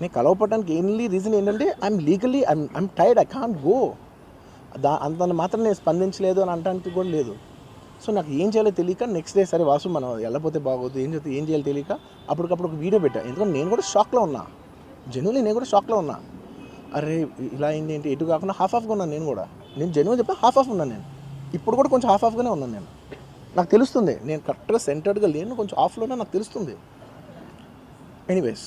నేను కలవపడడానికి only reason ఏంటంటే I'm legally I'm I'm tired I can't go there అంత మాత్రం నేను స్పందించలేదు అని అంటానికి కూడా లేదు. సో నాకు ఏం చేయాలో తెలియక నెక్స్ట్ డే సరే వాసు మనం వెళ్ళపోతే బాగోదు ఏం చేస్తే ఏం చేయాలో తెలియక అప్పటికప్పుడు ఒక వీడియో పెట్టా. ఎందుకంటే నేను కూడా షాక్లో ఉన్నా. జెన్యున్లీ నేను కూడా షాక్లో ఉన్నా. అరే ఇలా అయింది ఏంటి? ఎటు కాకుండా హాఫ్ ఆఫ్గా ఉన్నాను నేను కూడా. నేను జెన్యున్ చెప్పి హాఫ్ ఆఫ్ ఉన్నాను నేను. ఇప్పుడు కూడా కొంచెం హాఫ్ ఆఫ్గానే ఉన్నాను నేను. నాకు తెలుస్తుంది నేను కరెక్ట్గా సెంటర్డ్గా లేను కొంచెం ఆఫ్లోనే నాకు తెలుస్తుంది. ఎనీవేస్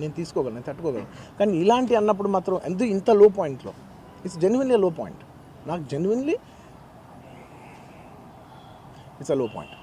నేను తీసుకోగలను నేను తట్టుకోగలను. కానీ ఇలాంటి అన్నప్పుడు మాత్రం ఎంత ఇంత లో. పాయింట్లో ఇట్స్ జెన్యున్లీ లో పాయింట్ నాకు genuinely it's a low point